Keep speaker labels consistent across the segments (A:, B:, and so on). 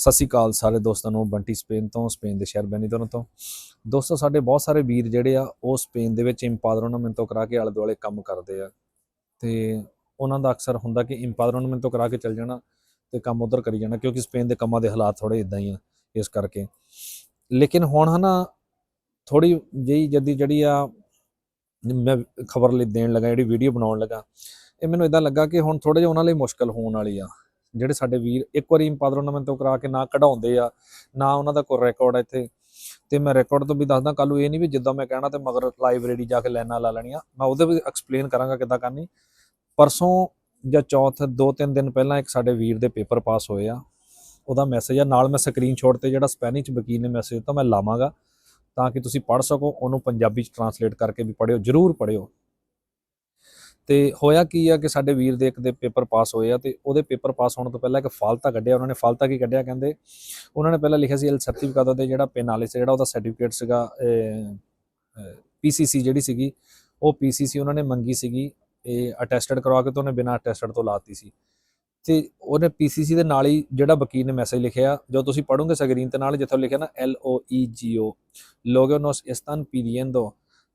A: ਸਤਿ ਸ਼੍ਰੀ ਅਕਾਲ ਸਾਰੇ ਦੋਸਤਾਂ ਨੂੰ, ਬੰਟੀ ਸਪੇਨ ਤੋਂ, ਸਪੇਨ ਦੇ ਸ਼ਹਿਰ ਬੈਨੀਟੋਨ ਤੋਂ। ਦੋਸਤੋ, ਸਾਡੇ ਬਹੁਤ ਸਾਰੇ ਵੀਰ ਜਿਹੜੇ ਆ, ਉਹ ਸਪੇਨ ਦੇ ਵਿੱਚ ਇੰਪਾਦਰੋਨਮੈਂਟ ਤੋਂ ਕਰਾ ਕੇ ਆਲੇ ਦੁਆਲੇ ਕੰਮ ਕਰਦੇ ਆ। ਤੇ ਉਹਨਾਂ ਦਾ ਅਕਸਰ ਹੁੰਦਾ ਕਿ ਇੰਪਾਦਰੋਨਮੈਂਟ ਤੋਂ ਕਰਾ ਕੇ ਚੱਲ ਜਾਣਾ ਤੇ ਕੰਮ ਉਧਰ ਕਰੀ ਜਾਣਾ, ਕਿਉਂਕਿ ਸਪੇਨ ਦੇ ਕੰਮਾਂ ਦੇ ਹਾਲਾਤ ਥੋੜੇ ਇਦਾਂ ਹੀ ਆ, ਇਸ ਕਰਕੇ। ਲੇਕਿਨ ਹੁਣ ਹਨਾ ਥੋੜੀ ਜਿਹੀ ਜਦੀ ਜਿਹੜੀ ਆ, ਮੈਂ ਖਬਰ ਲਈ ਦੇਣ ਲੱਗਾ, ਜਿਹੜੀ ਵੀਡੀਓ ਬਣਾਉਣ ਲੱਗਾ, ਇਹ ਮੈਨੂੰ ਇਦਾਂ ਲੱਗਾ ਕਿ ਹੁਣ ਥੋੜਾ ਜਿਹਾ ਉਹਨਾਂ ਲਈ ਮੁਸ਼ਕਲ ਹੋਣ ਵਾਲੀ ਆ। ਜਿਹੜੇ ਸਾਡੇ ਵੀਰ ਇੱਕ ਵਾਰੀ ਇੰਪਾਦਰੋਨਮੈਂਟ ਤੋਂ ਕਰਾ ਕੇ ਨਾ ਕਢਾਉਂਦੇ ਆ, ਨਾ ਉਹਨਾਂ ਦਾ ਕੋਈ ਰਿਕਾਰਡ ਇੱਥੇ। ਤੇ ਮੈਂ ਰਿਕਾਰਡ ਤੋਂ ਵੀ ਦੱਸਦਾ ਕੱਲ ਨੂੰ ਇਹ ਨਹੀਂ ਵੀ ਜਿੱਦਾਂ ਮੈਂ ਕਹਿਣਾ ਤੇ ਮਗਰ ਲਾਇਬ੍ਰੇਰੀ ਜਾ ਕੇ ਲਾਈਨਾਂ ਲਾ ਲੈਣੀਆਂ, ਮੈਂ ਉਹਦੇ ਵੀ ਐਕਸਪਲੇਨ ਕਰਾਂਗਾ ਕਿੱਦਾਂ ਕਰਨੀ। ਪਰਸੋਂ ਜਾਂ ਚੌਥ ਦੋ ਤਿੰਨ ਦਿਨ ਪਹਿਲਾਂ ਇੱਕ ਸਾਡੇ ਵੀਰ ਦੇ ਪੇਪਰ ਪਾਸ ਹੋਏ ਆ। ਉਹਦਾ ਮੈਸੇਜ ਆ, ਨਾਲ ਮੈਂ ਸਕਰੀਨਸ਼ਾਟ ਤੇ ਜਿਹੜਾ ਸਪੈਨਿਸ਼ ਵਕੀਲ ਨੇ ਮੈਸੇਜ ਦਿੱਤਾ, ਮੈਂ ਲਾਵਾਂਗਾ ਤਾਂ ਕਿ ਤੁਸੀਂ ਪੜ੍ਹ ਸਕੋ, ਉਹਨੂੰ ਪੰਜਾਬੀ ਚ ਟਰਾਂਸਲੇਟ ਕਰਕੇ ਵੀ ਪੜ੍ਹਿਓ, ਜਰੂਰ ਪੜ੍ਹਿਓ। ਤੇ ਹੋਇਆ ਕੀ ਆ ਕਿ ਸਾਡੇ ਵੀਰ ਦੇ ਇੱਕ ਦੇ ਪੇਪਰ ਪਾਸ ਹੋਏ ਆ ਤੇ ਉਹਦੇ ਪੇਪਰ ਪਾਸ ਹੋਣ ਤੋਂ ਪਹਿਲਾਂ ਇੱਕ ਫਾਲਤਾ ਕੱਢਿਆ, ਉਹਨਾਂ ਨੇ ਫਾਲਤਾ ਕੀ ਕੱਢਿਆ ਕਹਿੰਦੇ? ਉਹਨਾਂ ਨੇ ਪਹਿਲਾਂ ਲਿਖਿਆ ਸੀ ਐਲ ਸਰਟੀਫਿਕੇਟ ਦੇ ਜਿਹੜਾ ਪੈਨਾਲਿਸ ਜਿਹੜਾ ਉਹਦਾ ਸਰਟੀਫਿਕੇਟ ਸੀਗਾ ਪੀਸੀਸੀ ਜਿਹੜੀ ਸੀਗੀ, ਉਹ ਪੀਸੀਸੀ ਉਹਨਾਂ ਨੇ ਮੰਗੀ ਸੀਗੀ, ਇਹ ਅਟੈਸਟਡ ਕਰਵਾ ਕੇ ਤਾਂ ਉਹਨੇ ਬਿਨਾਂ ਅਟੈਸਟਡ ਤੋਂ ਲਾਤੀ ਸੀ। ਤੇ ਉਹਨੇ ਪੀਸੀਸੀ ਦੇ ਨਾਲ ਹੀ ਜਿਹੜਾ ਵਕੀਲ ਨੇ ਮੈਸੇਜ ਲਿਖਿਆ, ਜੋ ਤੁਸੀਂ ਪੜੋਗੇ ਸਕਰੀਨ ਤੇ ਨਾਲ ਜਿੱਥੇ ਲਿਖਿਆ ਨਾ ਐਲ ਓ ਈ ਜੀ ਓ ਲੋਗੋ ਨੋਸ ਇਸਤਾਨ ਪੀਰੀਐਂਦੋ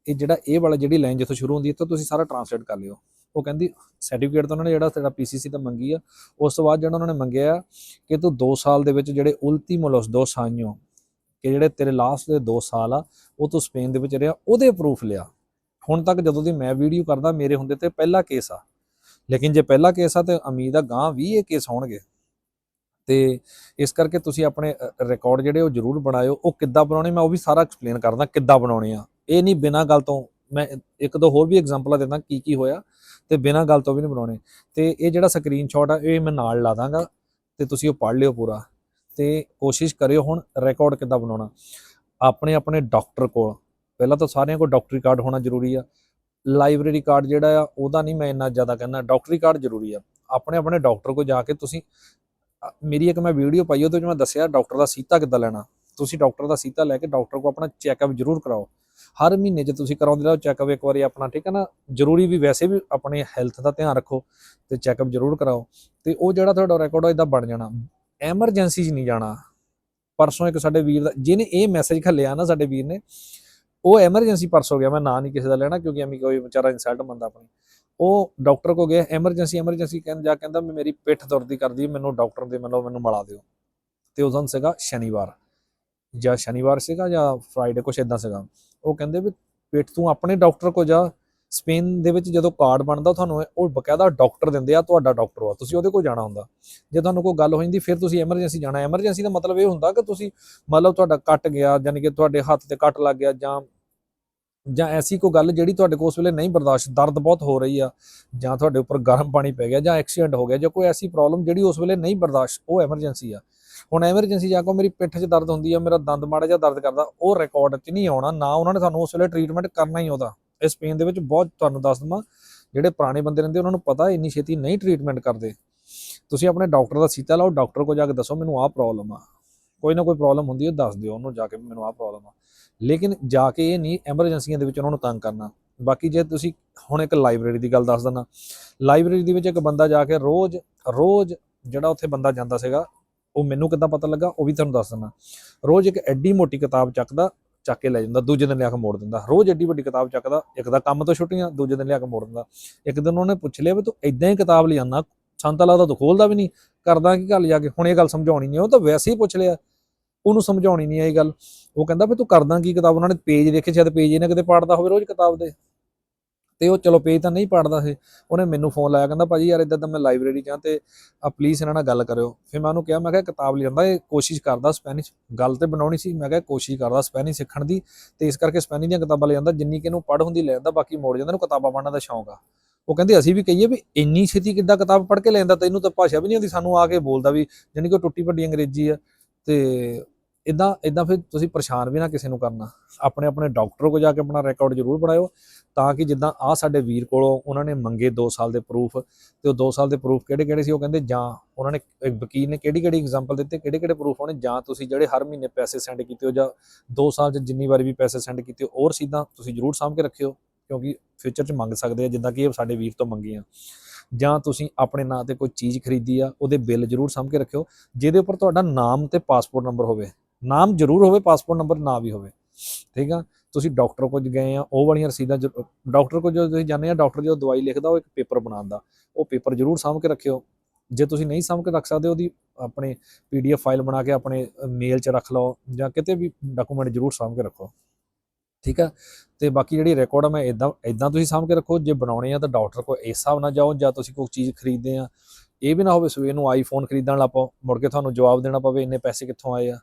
A: ਇਹ ਜਿਹੜਾ ਇਹ ਵਾਲਾ ਜਿਹੜੀ ਲਾਈਨ ਜਿੱਥੋਂ ਸ਼ੁਰੂ ਹੁੰਦੀ ਹੈ ਤਾਂ ਤੁਸੀਂ ਸਾਰਾ ਟਰਾਂਸਲੇਟ ਕਰ ਲਿਓ। ਉਹ ਕਹਿੰਦੀ ਸਰਟੀਫਿਕੇਟ ਤਾਂ ਉਹਨਾਂ ਨੇ ਜਿਹੜਾ ਤੇਰਾ ਪੀਸੀਸੀ ਤਾਂ ਮੰਗੀ ਆ, ਉਸ ਤੋਂ ਬਾਅਦ ਜਿਹੜਾ ਉਹਨਾਂ ਨੇ ਮੰਗਿਆ ਕਿ ਤੂੰ 2 ਸਾਲ ਦੇ ਵਿੱਚ ਜਿਹੜੇ ਉਲਟੀਮੋਲੋਸ ਦੋ ਸਾਈਓ ਕਿ ਜਿਹੜੇ ਤੇਰੇ ਲਾਸਟ ਦੇ 2 ਸਾਲ ਆ, ਉਹ ਤੂੰ ਸਪੇਨ ਦੇ ਵਿੱਚ ਰਿਹਾ, ਉਹਦੇ ਪ੍ਰੂਫ ਲਿਆ। ਹੁਣ ਤੱਕ ਜਦੋਂ ਦੀ ਮੈਂ ਵੀਡੀਓ ਕਰਦਾ, ਮੇਰੇ ਹੁੰਦੇ ਤੇ ਪਹਿਲਾ ਕੇਸ ਆ। ਲੇਕਿਨ ਜੇ ਪਹਿਲਾ ਕੇਸ ਆ ਤੇ ਉਮੀਦ ਆ ਗਾਂ ਵੀ ਇਹ ਕੇਸ ਹੋਣਗੇ। ਤੇ ਇਸ ਕਰਕੇ ਤੁਸੀਂ ਆਪਣੇ ਰਿਕਾਰਡ ਜਿਹੜੇ ਉਹ ਜ਼ਰੂਰ ਬਣਾਇਓ। ਉਹ ਕਿੱਦਾਂ ਬਣਾਉਣੇ, ਮੈਂ ਉਹ ਵੀ ਸਾਰਾ ਐਕਸਪਲੇਨ ਕਰਦਾ ਕਿੱਦਾਂ ਬਣਾਉਣੇ ਆ। ਇਹ ਨਹੀਂ ਬਿਨਾਂ ਗੱਲ ਤੋਂ ਮੈਂ ਇੱਕ ਦੋ ਹੋਰ ਵੀ ਐਗਜ਼ਾਮਪਲਾਂ ਦਿੰਦਾ ਕੀ ਕੀ ਹੋਇਆ ਤੇ ਬਿਨਾਂ ਗੱਲ ਤੋਂ ਵੀ ਨਹੀਂ ਬਣਾਉਣੇ। ਤੇ ਇਹ ਜਿਹੜਾ ਸਕਰੀਨਸ਼ਾਟ ਆ, ਇਹ ਮੈਂ ਨਾਲ ਲਾ ਦਾਂਗਾ ਤੇ ਤੁਸੀਂ ਉਹ ਪੜ੍ਹ ਲਿਓ ਪੂਰਾ। ਤੇ ਕੋਸ਼ਿਸ਼ ਕਰਿਓ ਹੁਣ ਰਿਕਾਰਡ ਕਿੱਦਾਂ ਬਣਾਉਣਾ। ਆਪਣੇ ਆਪਣੇ ਡਾਕਟਰ ਕੋਲ। ਪਹਿਲਾਂ ਤਾਂ ਸਾਰਿਆਂ ਕੋਲ ਡਾਕਟਰੀ ਕਾਰਡ ਹੋਣਾ ਜ਼ਰੂਰੀ ਆ। ਲਾਇਬ੍ਰੇਰੀ ਕਾਰਡ ਜਿਹੜਾ ਆ, ਉਹਦਾ ਨਹੀਂ ਮੈਂ ਇੰਨਾ ਜ਼ਿਆਦਾ ਕਹਿੰਦਾ। ਡਾਕਟਰੀ ਕਾਰਡ ਜ਼ਰੂਰੀ ਆ। ਆਪਣੇ ਆਪਣੇ ਡਾਕਟਰ ਕੋਲ ਜਾ ਕੇ ਤੁਸੀਂ ਮੇਰੀ ਇੱਕ ਮੈਂ ਵੀਡੀਓ ਪਾਈ, ਉਹਦੇ ਵਿੱਚ ਮੈਂ ਦੱਸਿਆ ਡਾਕਟਰ ਦਾ ਸੀਤਾ ਕਿੱਦਾਂ ਲੈਣਾ। ਤੁਸੀਂ ਡਾਕਟਰ ਦਾ ਸੀਤਾ ਲੈ ਕੇ ਡਾਕਟਰ ਕੋ ਆਪਣਾ ਚੈੱਕਅਪ ਜ਼ਰੂਰ ਕਰਾਓ। ਹਰ ਮਹੀਨੇ 'ਚ ਤੁਸੀਂ ਕਰਾਉਂਦੇ ਰਹੋ ਚੈੱਕਅਪ ਇੱਕ ਵਾਰੀ ਆਪਣਾ, ਠੀਕ ਹੈ ਨਾ? ਜ਼ਰੂਰੀ ਵੀ ਵੈਸੇ ਵੀ ਆਪਣੇ ਹੈਲਥ ਦਾ ਧਿਆਨ ਰੱਖੋ ਤੇ ਚੈੱਕਅਪ ਜ਼ਰੂਰ ਕਰਾਓ। ਤੇ ਉਹ ਜਿਹੜਾ ਤੁਹਾਡਾ ਰਿਕਾਰਡ ਉਹ ਬਣ ਜਾਣਾ। ਐਮਰਜੈਂਸੀ 'ਚ ਨਹੀਂ ਜਾਣਾ। ਪਰਸੋਂ ਇੱਕ ਸਾਡੇ ਵੀਰ ਦਾ, ਜਿਹਨੇ ਇਹ ਮੈਸੇਜ ਖੱਲਿਆ ਨਾ ਸਾਡੇ ਵੀਰ ਨੇ, ਉਹ ਐਮਰਜੈਂਸੀ ਪਰਸ ਹੋ ਗਿਆ। ਮੈਂ ਨਾਂ ਨਹੀਂ ਕਿਸੇ ਦਾ ਲੈਣਾ ਕਿਉਂਕਿ ਐਵੇਂ ਕੋਈ ਵਿਚਾਰਾ ਇਨਸਲਟ ਬੰਦਾ ਆਪਣੀ। ਉਹ ਡਾਕਟਰ ਕੋ ਗਿਆ ਐਮਰਜੈਂਸੀ ਐਮਰਜੈਂਸੀ ਕਹਿੰਦਾ ਜਾ ਕਹਿੰਦਾ ਵੀ ਮੇਰੀ ਪਿੱਠ ਦਰਦੀ ਕਰਦੀ ਮੈਨੂੰ ਡਾਕਟਰ ਦੇ ਮੈਨੂੰ ਮੈਨੂੰ ਮਿਲਾ ਦਿਓ। ਤੇ ਉਸ ਦਿਨ ਸੀਗਾ ਸ਼ਨੀਵਾਰ। ਜਾਂ ਸ਼ਨੀਵਾਰ ਸੀਗਾ ਜਾਂ ਫਰਾਈਡੇ ਕੁਛ ਇਦਾਂ ਸੀਗਾ, ਉਹ ਕਹਿੰਦੇ ਵੀ ਪਿੱਠ ਤੂੰ ਆਪਣੇ ਡਾਕਟਰ ਕੋ ਜਾ ਸਪੇਨ ਦੇ ਵਿੱਚ ਜਦੋਂ ਕਾਰਡ ਬਣਦਾ ਤੁਹਾਨੂੰ ਉਹ ਬਕਾਇਦਾ ਡਾਕਟਰ ਦਿੰਦੇ ਆ, ਤੁਹਾਡਾ ਡਾਕਟਰ ਆ, ਤੁਸੀਂ ਉਹਦੇ ਕੋਲ ਜਾਣਾ ਹੁੰਦਾ। ਜੇ ਤੁਹਾਨੂੰ ਕੋਈ ਗੱਲ ਹੋ ਜਾਂਦੀ ਫਿਰ ਤੁਸੀਂ ਐਮਰਜੈਂਸੀ ਜਾਣਾ। ਐਮਰਜੈਂਸੀ ਦਾ ਮਤਲਬ ਇਹ ਹੁੰਦਾ ਕਿ ਤੁਸੀਂ ਮਤਲਬ ਤੁਹਾਡਾ ਕੱਟ ਗਿਆ ਯਾਨੀ ਕਿ ਤੁਹਾਡੇ ਹੱਥ ਤੇ ਕੱਟ ਲੱਗ ਗਿਆ ਜਾਂ ਜਾਂ ਐਸੀ ਕੋਈ ਗੱਲ ਜਿਹੜੀ ਤੁਹਾਡੇ ਕੋਲ ਉਸ ਵੇਲੇ ਨਹੀਂ ਬਰਦਾਸ਼ਤ, ਦਰਦ ਬਹੁਤ ਹੋ ਰਹੀ ਆ, ਜਾਂ ਤੁਹਾਡੇ ਉੱਪਰ ਗਰਮ ਪਾਣੀ ਪੈ ਗਿਆ, ਜਾਂ ਐਕਸੀਡੈਂਟ ਹੋ ਗਿਆ, ਜਾਂ ਕੋਈ ਐਸੀ ਪ੍ਰੋਬਲਮ ਜਿਹੜੀ ਉਸ ਵੇਲੇ ਨਹੀਂ ਬਰਦਾਸ਼ਤ, ਉਹ ਐਮਰਜੈਂਸੀ ਆ। ਹੁਣ ਐਮਰਜੈਂਸੀ ਜਾ ਕੇ ਮੇਰੀ ਪਿੱਠ 'ਚ ਦਰਦ ਹੁੰਦੀ ਆ, ਮੇਰਾ ਦੰਦ ਮਾੜਾ ਜਿਹਾ ਦਰਦ ਕਰਦਾ, ਉਹ ਰਿਕਾਰਡ 'ਚ ਨਹੀਂ ਆਉਣਾ, ਨਾ ਉਹਨਾਂ ਨੇ ਸਾਨੂੰ ਉਸ ਵੇਲੇ ਟ੍ਰੀਟਮੈਂਟ ਕਰਨਾ ਹੀ ਉਹਦਾ। ਇਸ ਪੇਨ ਦੇ ਵਿੱਚ ਬਹੁਤ ਤੁਹਾਨੂੰ ਦੱਸ ਦਵਾਂ, ਜਿਹੜੇ ਪੁਰਾਣੇ ਬੰਦੇ ਰਹਿੰਦੇ, ਉਹਨਾਂ ਨੂੰ ਪਤਾ ਇੰਨੀ ਛੇਤੀ ਨਹੀਂ ਟ੍ਰੀਟਮੈਂਟ ਕਰਦੇ। ਤੁਸੀਂ ਆਪਣੇ ਡਾਕਟਰ ਦਾ ਸੀਤਾ ਲਾਓ ਡਾਕਟਰ ਕੋਲ ਜਾ ਕੇ ਦੱਸੋ, ਮੈਨੂੰ ਆਹ ਪ੍ਰੋਬਲਮ ਆ। ਕੋਈ ਨਾ ਕੋਈ ਪ੍ਰੋਬਲਮ ਹੁੰਦੀ ਹੈ, ਦੱਸ ਦਿਓ ਉਹਨੂੰ ਜਾ ਕੇ ਮੈਨੂੰ ਆਹ ਪ੍ਰੋਬਲਮ ਆ। ਲੇਕਿਨ ਜਾ ਕੇ ਇਹ ਨਹੀਂ ਐਮਰਜੈਂਸੀਆਂ ਦੇ ਵਿੱਚ ਉਹਨਾਂ ਨੂੰ ਤੰਗ ਕਰਨਾ। ਬਾਕੀ ਜੇ ਤੁਸੀਂ ਹੁਣ ਇੱਕ ਲਾਇਬ੍ਰੇਰੀ ਦੀ ਗੱਲ ਦੱਸ ਦਿੰਦਾ। ਲਾਇਬ੍ਰੇਰੀ ਦੇ ਵਿੱਚ ਇੱਕ ਬੰਦਾ ਜਾ ਕੇ ਰੋਜ਼ ਰੋਜ਼ ਜਿਹੜਾ ਉੱਥੇ ਬੰਦਾ ਜਾਂਦਾ ਸੀਗਾ, ਉਹ ਮੈਨੂੰ ਕਿੱਦਾਂ ਪਤਾ ਲੱਗਾ, ਉਹ ਵੀ ਤੁਹਾਨੂੰ ਦੱਸ ਦਿੰਦਾ। ਰੋਜ਼ ਇੱਕ ਐਡੀ ਮੋਟੀ ਕਿਤਾਬ ਚੱਕਦਾ, ਚੱਕ ਕੇ ਲੈ ਜਾਂਦਾ, ਦੂਜੇ ਦਿਨ ਲਿਆ ਕੇ ਮੋੜ ਦਿੰਦਾ। ਰੋਜ਼ ਐਡੀ ਵੱਡੀ ਕਿਤਾਬ ਚੱਕਦਾ, ਇੱਕ ਦਾ ਕੰਮ ਤੋਂ ਛੁੱਟੀਆਂ, ਦੂਜੇ ਦਿਨ ਲਿਆ ਕੇ ਮੋੜ ਦਿੰਦਾ। ਇੱਕ ਦਿਨ ਉਹਨੇ ਪੁੱਛ ਲਿਆ ਵੀ ਤੂੰ ਇਦਾਂ ਹੀ ਕਿਤਾਬ ਲਿਆਨਾ ਸਾਨੂੰ ਤਾਂ ਲੱਗਦਾ ਤੂੰ ਖੋਲਦਾ ਵੀ ਨਹੀਂ, ਕਰਦਾ ਕੀ ਗੱਲ ਜਾ ਕੇ? ਹੁਣ ਇਹ ਗੱਲ ਸਮਝਾਉਣੀ ਨਹੀਂ, ਉਹ ਤਾਂ ਵੈਸੇ ਹੀ ਪੁੱਛ ਲਿਆ। ਉਹਨੂੰ ਸਮਝਾਉਣੀ ਨਹੀਂ ਆਈ ਗੱਲ। ਉਹ ਕਹਿੰਦਾ ਵੀ ਤੂੰ ਕਰਦਾ ਕੀ ਕਿਤਾਬ? ਉਹਨਾਂ ਨੇ ਪੇਜ ਦੇਖੇ, ਸ਼ਾਇਦ ਪੇਜ ਇਹਨੇ ਕਿਤੇ ਪੜਦਾ ਹੋਵੇ ਰੋਜ਼ ਕਿਤਾਬ ਦੇ ਤੇ ਉਹ ਚਲੋ ਪੇਜ ਤਾਂ ਨਹੀਂ ਪੜਦਾ ਸੀ ਉਹਨੇ ਮੈਨੂੰ ਫੋਨ ਲਾਇਆ, ਕਹਿੰਦਾ ਭਾਜੀ ਯਾਰ ਇਦਾਂ ਤਾਂ ਮੈਂ ਲਾਇਬ੍ਰੇਰੀ ਜਾਂ ਤੇ ਆ ਪਲੀਜ਼ ਇਹਨਾਂ ਨਾਲ ਗੱਲ ਕਰਿਓ। ਫਿਰ ਮੈਂ ਉਹਨੂੰ ਕਿਹਾ, ਮੈਂ ਕਿਹਾ ਕਿਤਾਬ ਲਿਆਂਦਾ, ਇਹ ਕੋਸ਼ਿਸ਼ ਕਰਦਾ ਸਪੈਨਿਸ਼ ਗੱਲ ਤੇ ਬਣਾਉਣੀ ਸੀ, ਮੈਂ ਕਿਹਾ ਕੋਸ਼ਿਸ਼ ਕਰਦਾ ਸਪੈਨਿਸ਼ ਸਿੱਖਣ ਦੀ। ਤੇ ਇਸ ਕਰਕੇ ਸਪੈਨਿਸ਼ ਦੀਆਂ ਕਿਤਾਬਾਂ ਲਿਆਂਦਾ ਜਿੰਨੀ ਕਿ ਇਹਨੂੰ ਪੜ੍ਹ ਹੁੰਦੀ ਲੈ ਜਾਂਦਾ ਬਾਕੀ ਮੋੜ ਜਾਂਦਾ, ਇਹਨੂੰ ਕਿਤਾਬਾਂ ਪੜ੍ਹਨ ਦਾ ਸ਼ੌਂਕ ਆ। ਉਹ ਕਹਿੰਦੇ, ਅਸੀਂ ਵੀ ਕਹੀਏ ਵੀ ਇੰਨੀ ਛੇਤੀ ਕਿੱਦਾਂ ਕਿਤਾਬ ਪੜ੍ਹ ਕੇ ਲੈਂਦਾ ਤੈਨੂੰ ਤਾਂ ਭਾਸ਼ਾ ਵੀ ਨਹੀਂ ਆਉਂਦੀ, ਸਾਨੂੰ ਆ ਕੇ ਬੋਲਦਾ ਵੀ, ਜਾਣੀ ਕਿ ਉਹ ਟੁੱਟੀ ਵੱਡੀ ਅੰਗਰੇਜ਼ੀ ਆ। ਤੇ ਇਦਾਂ ਇਦਾਂ ਫਿਰ ਤੁਸੀਂ ਪਰੇਸ਼ਾਨ ਵੀ ਨਾ ਕਿਸੇ ਨੂੰ ਕਰਨਾ। ਆਪਣੇ ਆਪਣੇ ਡਾਕਟਰ ਕੋਲ ਜਾ ਕੇ ਆਪਣਾ ਰਿਕਾਰਡ ਜ਼ਰੂਰ ਬਣਾਇਓ, ਤਾਂ ਕਿ ਜਿੱਦਾਂ ਆ ਸਾਡੇ ਵੀਰ ਕੋਲੋਂ ਉਹਨਾਂ ਨੇ ਮੰਗੇ 2 ਸਾਲ ਦੇ ਪ੍ਰੂਫ ਤੇ ਉਹ 2 ਸਾਲ ਦੇ ਪ੍ਰੂਫ ਕਿਹੜੇ ਕਿਹੜੇ ਸੀ, ਉਹ ਕਹਿੰਦੇ ਜਾਂ ਉਹਨਾਂ ਨੇ ਇੱਕ ਵਕੀਲ ਨੇ ਕਿਹੜੀ ਕਿਹੜੀ ਐਗਜ਼ਾਮਪਲ ਦਿੱਤੇ ਕਿਹੜੇ ਕਿਹੜੇ ਪ੍ਰੂਫ ਹੋਣੇ, ਜਾਂ ਤੁਸੀਂ ਜਿਹੜੇ ਹਰ ਮਹੀਨੇ ਪੈਸੇ ਸੈਂਡ ਕੀਤੇ ਹੋ ਜਾਂ 2 ਸਾਲ 'ਚ ਜਿੰਨੀ ਵਾਰੀ ਵੀ ਪੈਸੇ ਸੈਂਡ ਕੀਤੇ ਹੋ ਉਹ ਰਸੀਦਾਂ ਤੁਸੀਂ ਜ਼ਰੂਰ ਸਾਂਭ ਕੇ ਰੱਖਿਓ, ਕਿਉਂਕਿ ਫਿਊਚਰ 'ਚ ਮੰਗ ਸਕਦੇ ਆ, ਜਿੱਦਾਂ ਕਿ ਇਹ ਸਾਡੇ ਵੀਰ ਤੋਂ ਮੰਗੀਆਂ। ਜਾਂ ਤੁਸੀਂ ਆਪਣੇ ਨਾਂ ਤੇ ਕੋਈ ਚੀਜ਼ ਖਰੀਦੀ ਆ, ਉਹਦੇ ਬਿੱਲ ਜ਼ਰੂਰ ਸਾਂਭ ਕੇ ਰੱਖਿਓ, ਜਿਹਦੇ ਉੱਪਰ ਤੁਹਾਡਾ ਨਾਮ ਤੇ ਪਾਸਪੋਰਟ ਨੰਬਰ ਹੋਵੇ। ਨਾਮ ਜ਼ਰੂਰ ਹੋਵੇ ਪਾਸਪੋਰਟ ਨੰਬਰ ਨਾ ਵੀ ਹੋਵੇ। ਠੀਕ ਆ? ਤੁਸੀਂ ਡਾਕਟਰ ਕੋਲ ਗਏ ਆ, ਉਹ ਵਾਲੀਆਂ ਰਸੀਦਾਂ ਡਾਕਟਰ ਕੋਲ ਜਦੋਂ ਤੁਸੀਂ ਜਾਂਦੇ ਆ ਡਾਕਟਰ ਜਦੋਂ ਦਵਾਈ ਲਿਖਦਾ, ਉਹ ਇੱਕ ਪੇਪਰ ਬਣਾਉਂਦਾ ਉਹ ਪੇਪਰ ਜ਼ਰੂਰ ਸਾਂਭ ਕੇ ਰੱਖਿਓ। ਜੇ ਤੁਸੀਂ ਨਹੀਂ ਸਾਂਭ ਕੇ ਰੱਖ ਸਕਦੇ, ਉਹਦੀ ਆਪਣੇ ਪੀਡੀਐਫ ਫਾਈਲ ਬਣਾ ਕੇ ਆਪਣੇ ਮੇਲ 'ਚ ਰੱਖ ਲਓ ਜਾਂ ਕਿਤੇ ਵੀ ਡਾਕੂਮੈਂਟ ਜ਼ਰੂਰ ਸਾਂਭ ਕੇ ਰੱਖੋ। ਠੀਕ ਆ? ਤੇ ਬਾਕੀ ਜਿਹੜੀ ਰਿਕਾਰਡ ਆ, ਮੈਂ ਇਦਾਂ ਇਦਾਂ ਤੁਸੀਂ ਸਾਂਭ ਕੇ ਰੱਖੋ। ਜੇ ਬਣਾਉਣੇ ਆ ਤਾਂ ਡਾਕਟਰ ਕੋਲ ਇਸ ਹਿਸਾਬ ਨਾਲ ਜਾਓ ਜਾਂ ਤੁਸੀਂ ਕੋਈ ਚੀਜ਼ ਖਰੀਦਦੇ ਆ। ਇਹ ਵੀ ਨਾ ਹੋਵੇ ਸਵੇਰ ਨੂੰ ਆਈਫੋਨ ਖਰੀਦਣ ਲੱਪੋ ਮੁੜ ਕੇ ਤੁਹਾਨੂੰ ਜਵਾਬ ਦੇਣਾ ਪਵੇ, ਇੰਨੇ ਪੈਸੇ ਕਿੱਥੋਂ ਆਏ ਆ।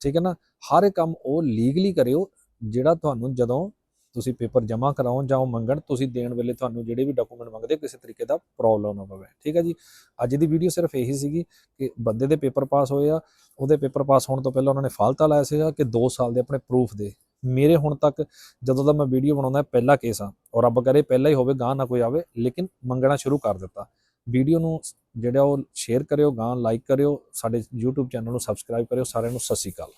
A: ਠੀਕ ਹੈ ਨਾ? ਹਰ ਕੰਮ ਉਹ ਲੀਗਲੀ ਕਰਿਓ ਜਿਹੜਾ ਤੁਹਾਨੂੰ ਜਦੋਂ ਤੁਸੀਂ ਪੇਪਰ ਜਮ੍ਹਾਂ ਕਰਾਉਣ ਜਾਂ ਉਹ ਮੰਗਣ, ਤੁਸੀਂ ਦੇਣ ਵੇਲੇ ਤੁਹਾਨੂੰ ਜਿਹੜੇ ਵੀ ਡਾਕੂਮੈਂਟ ਮੰਗਦੇ ਕਿਸੇ ਤਰੀਕੇ ਦਾ ਪ੍ਰੋਬਲਮ ਨਾ ਪਵੇ। ਠੀਕ ਹੈ ਜੀ? ਅੱਜ ਦੀ ਵੀਡੀਓ ਸਿਰਫ ਇਹੀ ਸੀਗੀ ਕਿ ਬੰਦੇ ਦੇ ਪੇਪਰ ਪਾਸ ਹੋਏ ਆ, ਉਹਦੇ ਪੇਪਰ ਪਾਸ ਹੋਣ ਤੋਂ ਪਹਿਲਾਂ ਉਹਨਾਂ ਨੇ ਫਾਲਤਾ ਲਾਇਆ ਸੀਗਾ ਕਿ 2 ਸਾਲ ਦੇ ਆਪਣੇ ਪ੍ਰੂਫ ਦੇ। ਮੇਰੇ ਹੁਣ ਤੱਕ ਜਦੋਂ ਦਾ ਮੈਂ ਵੀਡੀਓ ਬਣਾਉਂਦਾ, ਪਹਿਲਾ ਕੇਸ ਆ। ਔਰ ਰੱਬ ਕਰੇ ਪਹਿਲਾ ਹੀ ਹੋਵੇ ਗਾਂ ਨਾ ਕੋਈ ਆਵੇ, ਲੇਕਿਨ ਮੰਗਣਾ ਸ਼ੁਰੂ ਕਰ ਦਿੱਤਾ। ਵੀਡੀਓ ਨੂੰ ਜਿਹੜਾ ਉਹ ਸ਼ੇਅਰ ਕਰਿਓ, ਗਾਂ ਲਾਈਕ ਕਰਿਓ, ਸਾਡੇ YouTube ਚੈਨਲ ਨੂੰ ਸਬਸਕ੍ਰਾਈਬ ਕਰਿਓ, ਸਾਰਿਆਂ ਨੂੰ ਸਤਿ ਸ਼੍ਰੀ ਅਕਾਲ।